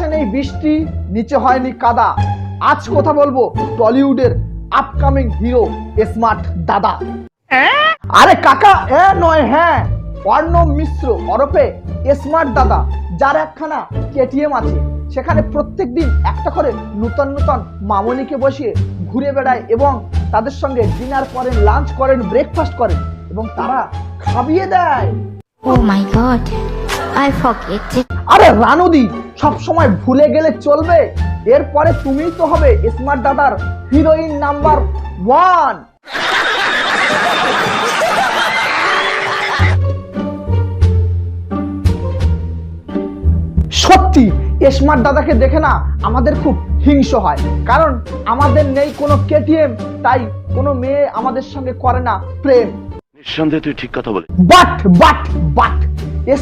আকাশে নেই বৃষ্টি নিচে হয়নি কাদা। আজ কথা বলব টলিউডের আপকামিং হিরো স্মার্ট দাদা। আরে কাকা এ নয় হ্যাঁ। অর্ণব মিশ্র ওরফে স্মার্ট দাদা যার একখানা কেটিএম আছে। সেখানে প্রত্যেকদিন একটা করে নূতন নূতন মামনিকে বসিয়ে ঘুরে বেড়ায় এবং তাদের সঙ্গে ডিনার করেন লাঞ্চ করেন ব্রেকফাস্ট করেন এবং তারা খাবিয়ে দেয়। Oh my god, I forget it. আরে রানুদি সব সময় ভুলে গেলে চলবে। এরপরে তুমি তো হবে স্মার্ট দাদার হিরোইন নাম্বার ওয়ান সত্যি স্মার্ট দাদাকে দেখে না আমাদের খুব হিংস হয়। কারণ আমাদের নেই কোনো কেটিএম তাই কোনো মেয়ে আমাদের সঙ্গে করে না প্রেম। নিঃসন্দেহে তুই ঠিক কথা বলে বাট বাট বাট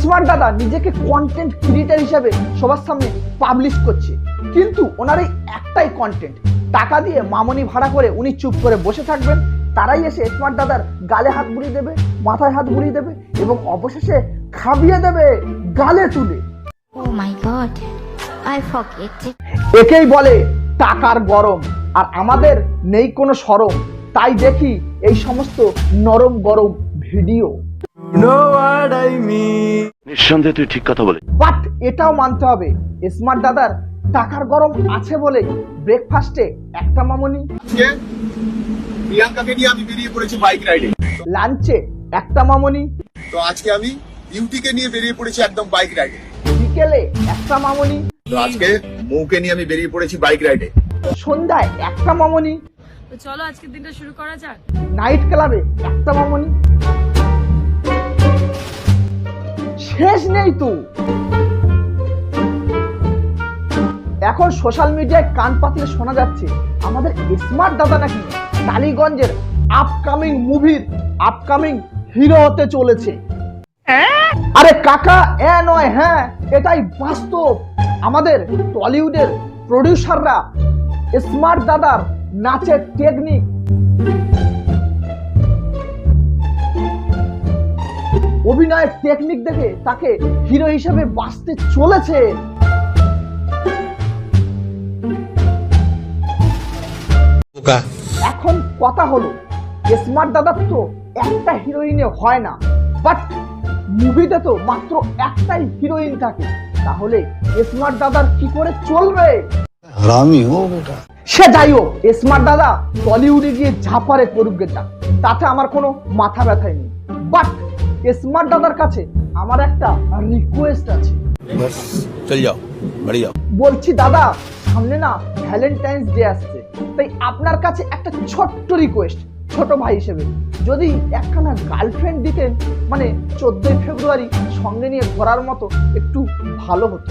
স্মার্ট দাদা নিজেকে কন্টেন্ট ক্রিয়েটার হিসাবে সবার সামনে পাবলিশ করছে। কিন্তু ওনার এই একটাই কন্টেন্ট টাকা দিয়ে মামনি ভাড়া করে উনি চুপ করে বসে থাকবেন তারাই এসে স্মার্ট দাদার গালে হাত বুলিয়ে দেবে মাথায় হাত বুলিয়ে দেবে এবং অবশেষে খাবিয়ে দেবে গালে তুলে। Oh একেই বলে টাকার গরম আর আমাদের নেই কোনো সরম তাই দেখি এই সমস্ত নরম গরম ভিডিও। নিঃসন্দেহে তুই ঠিক কথা বলে বাট এটাও মানতে হবে। স্মার্ট দাদার টাকার গরম আছে বলে ব্রেকফাস্টে একটা মামনি। প্রিয়াঙ্কাকে নিয়ে আমি বেরিয়ে পড়েছি বাইক রাইডে লাঞ্চে একটা মামনি। তো আজকে আমি বিউটিকে নিয়ে বেরিয়ে পড়েছি একদম বাইক রাইডে বিকেলে একটা মামনি। তো আজকে মৌকে নিয়ে আমি বেরিয়ে পড়েছি বাইক রাইডে সন্ধ্যায় একটা মামনি। তো চলো আজকের দিনটা শুরু করা যাক। নাইট ক্লাবে একটা মামনি। শেষ নেই তো। এখন সোশ্যাল মিডিয়ায় কান পাতলে শোনা যাচ্ছে আমাদের স্মার্ট দাদা নাকি টালিগঞ্জের আপকামিং মুভির আপকামিং হিরো হতে চলেছে। আরে কাকা এ নয় হ্যাঁ এটাই বাস্তব। আমাদের টলিউডের প্রডিউসাররা স্মার্ট দাদার নাচের টেকনিক অভিনয়ের টেকনিক দেখে তাকে হিরো হিসেবে বাঁচতে চলেছে। এখন কথা হলো স্মার্ট দাদার তো একটা হিরোইনে হয় না বাট মুভিতে তো মাত্র একটাই হিরোইন থাকে। তাহলে স্মার্ট দাদার কি করে চলবে? সে যাই হোক স্মার্ট দাদা টলিউডে গিয়ে ঝাপারে করুক তাতে আমার কোনো মাথা ব্যথাই নেই। বাট স্মার্ট দাদার কাছে আমার একটা রিকোয়েস্ট আছে। চল যাও বাড়ি যাও। বলছি দাদা সামনে না ভ্যালেন্টাইন্স ডে আসছে। তাই আপনার কাছে একটা ছোট্ট রিকোয়েস্ট ছোট ভাই হিসেবে। যদি একখানা গার্লফ্রেন্ড দিতেন মানে চোদ্দই ফেব্রুয়ারি সঙ্গে নিয়ে ঘোরার মতো একটু ভালো হতো।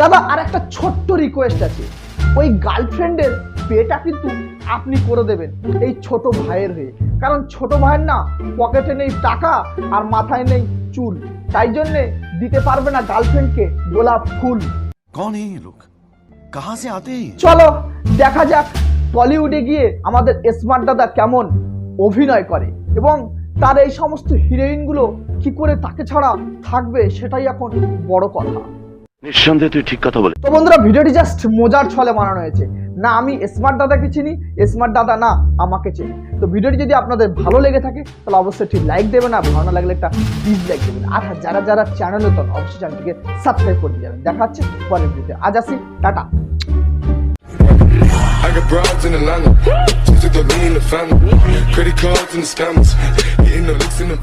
দাদা আর একটা ছোট্ট রিকোয়েস্ট আছে। ওই গার্লফ্রেন্ডের পেটা কিন্তু আপনি করে দেবেন এই ছোট ভাইয়ের হয়ে। কারণ ছোট ভাইয়ের না পকেটে নেই টাকা আর মাথায় নেই চুল। তাই জন্যে দিতে পারবে না গার্লফ্রেন্ডকে গোলাপ ফুল। কন লোক কাহা সে আতে চলো দেখা যাক বলিউডে গিয়ে আমাদের স্মার্ট দাদা কেমন অভিনয় করে এবং তার এই সমস্ত হিরোইনগুলো কি করে তাকে ছাড়া থাকবে সেটাই এখন বড় কথা। নিঃসন্দেহে তুই ঠিক কথা বলে তো বন্ধুরা ভিডিওটি জাস্ট মজার ছলে বানানো হয়েছে। না আমি স্মার্ট দাদাকে চিনি স্মার্ট দাদা না আমাকে চিনি তো ভিডিওটি যদি আপনাদের ভালো লেগে থাকে তাহলে অবশ্যই ঠিক লাইক দেবেন আর ভালো না লাগলে একটা ডিসলাইক দেবেন আর হ্যাঁ যারা যারা চ্যানেল নতুন অবশ্যই চ্যানেলটিকে সাবস্ক্রাইব করে যাবেন দেখা হচ্ছে পরের ভিডিওতে আজ আসি tata I got broads in Atlanta. Just to the lean, the family. Credit cards and the scammers. Getting the licks in the back.